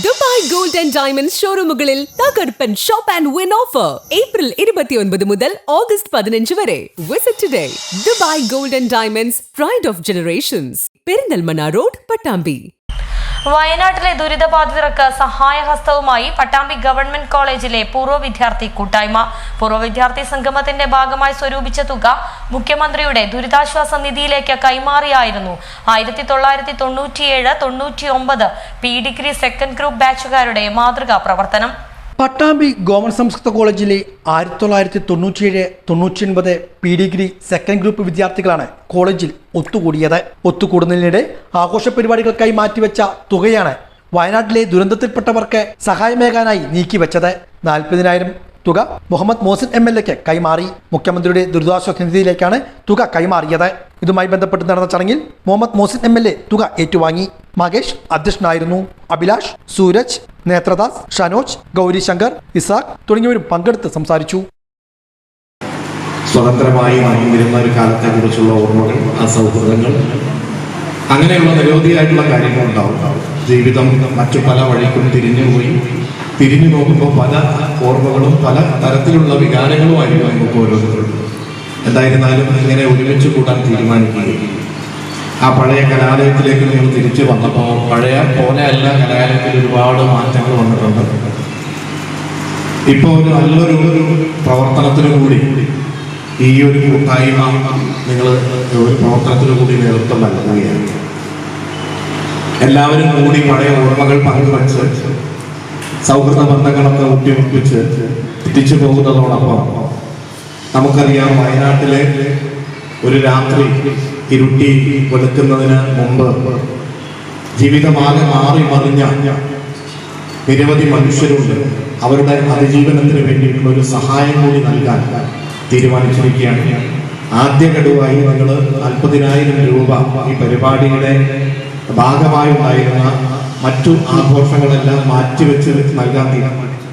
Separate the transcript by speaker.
Speaker 1: Dubai gold and diamond ഷോറൂമുകളിൽ തകർപ്പൻ shop and win offer. April ഇരുപത്തിയൊൻപത് മുതൽ ഓഗസ്റ്റ് പതിനഞ്ച് വരെ. Visit today Dubai gold and diamonds pride of generations Perinthalmanna road Pattambi.
Speaker 2: വയനാട്ടിലെ ദുരിതബാധിതർക്ക് സഹായഹസ്തവുമായി പട്ടാമ്പി ഗവൺമെന്റ് കോളേജിലെ പൂർവ വിദ്യാർത്ഥി കൂട്ടായ്മ. പൂർവ വിദ്യാർത്ഥി സംഗമത്തിന്റെ ഭാഗമായി സ്വരൂപിച്ച തുക മുഖ്യമന്ത്രിയുടെ ദുരിതാശ്വാസ നിധിയിലേക്ക് കൈമാറിയായിരുന്നു. ആയിരത്തി തൊള്ളായിരത്തി തൊണ്ണൂറ്റിയേഴ് തൊണ്ണൂറ്റി ഒമ്പത് പി ഡിഗ്രി സെക്കൻഡ് ഗ്രൂപ്പ് ബാച്ചുകാരുടെ മാതൃകാ പ്രവർത്തനം.
Speaker 3: പട്ടാമ്പി ഗവൺമെന്റ് സംസ്കൃത കോളേജിലെ ആയിരത്തി തൊള്ളായിരത്തി തൊണ്ണൂറ്റിയേഴ് തൊണ്ണൂറ്റിയൊൻപത് പി ഡിഗ്രി സെക്കൻഡ് ഗ്രൂപ്പ് വിദ്യാർത്ഥികളാണ് കോളേജിൽ ഒത്തുകൂടിയത്. ഒത്തുകൂടുന്നതിനിടെ ആഘോഷ പരിപാടികൾക്കായി മാറ്റിവെച്ച തുകയാണ് വയനാട്ടിലെ ദുരന്തത്തിൽപ്പെട്ടവർക്ക് സഹായമേകാനായി നീക്കിവെച്ചത്. നാൽപ്പതിനായിരം തുക മുഹമ്മദ് മോസിൻ എം എൽ എക്ക് കൈമാറി. മുഖ്യമന്ത്രിയുടെ ദുരിതാശ്വാസ നിധിയിലേക്കാണ് തുക കൈമാറിയത്. ഇതുമായി ബന്ധപ്പെട്ട് നടന്ന ചടങ്ങിൽ Muhammad Mohsin M L A തുക ഏറ്റുവാങ്ങി. മകേഷ് അധ്യക്ഷനായിരുന്നു. അഭിലാഷ് സൂരജ് നേത്രദാസ് ഷനോജ് ഗൗരിശങ്കർ ഇസാഖ് തുടങ്ങിയവരും പങ്കെടുത്ത് സംസാരിച്ചു.
Speaker 4: സ്വതന്ത്രമായി നടന്നിരുന്ന ഒരു കാലത്തെ കുറിച്ചുള്ള ഓർമ്മകൾ ആ സൗഹൃദങ്ങൾ അങ്ങനെയുള്ള നിരവധിയായിട്ടുള്ള കാര്യങ്ങൾ ഉണ്ടാവും. ജീവിതം മറ്റു പല വഴിക്കും തിരിഞ്ഞു പോയി. തിരിഞ്ഞു നോക്കുമ്പോൾ പല ഓർമ്മകളും പല തരത്തിലുള്ള വികാരങ്ങളുമായിരിക്കും നമുക്ക് ഓരോരുത്തരും എന്തായിരുന്നാലും ഇങ്ങനെ ഒരുമിച്ച് കൂട്ടാൻ തീരുമാനിക്കുകയും ആ പഴയ കലാലയത്തിലേക്ക് നിങ്ങൾ തിരിച്ചു വന്നപ്പോൾ പഴയ പോലെയല്ല കലാലയത്തിൽ ഒരുപാട് മാറ്റങ്ങൾ വന്നിട്ടുണ്ട്. ഇപ്പോൾ ഒരു നല്ലൊരു പ്രവർത്തനത്തിന് കൂടി ഈ ഒരു കൂട്ടായ്മ നിങ്ങൾ ഒരു പ്രവർത്തനത്തിന് കൂടി നേതൃത്വം നൽകുകയാണ്. എല്ലാവരും കൂടി പഴയ ഓർമ്മകൾ പങ്കുവച്ച് സൗഹൃദ ബന്ധങ്ങളൊക്കെ ഊട്ടിമുട്ടിച്ച് തിരിച്ചു പോകുന്നതോടൊപ്പം നമുക്കറിയാം വയനാട്ടിലെ ഒരു രാത്രി ഇരുട്ടി വെളുക്കുന്നതിന് മുമ്പ് ജീവിതമാകെ മാറി മറിഞ്ഞ നിരവധി മനുഷ്യരുണ്ട്. അവരുടെ അതിജീവനത്തിന് വേണ്ടിയിട്ടുള്ള ഒരു സഹായം കൂടി നൽകാൻ തീരുമാനിച്ചിരിക്കുകയാണ്. ആദ്യ ഗഡുവായി നിങ്ങൾ നാൽപ്പതിനായിരം രൂപ ഈ പരിപാടിയുടെ ഭാഗമായി ഉണ്ടായിരുന്ന മറ്റു ആഘോഷങ്ങളെല്ലാം മാറ്റിവെച്ച് നൽകാൻ തീരുമാനിച്ചു.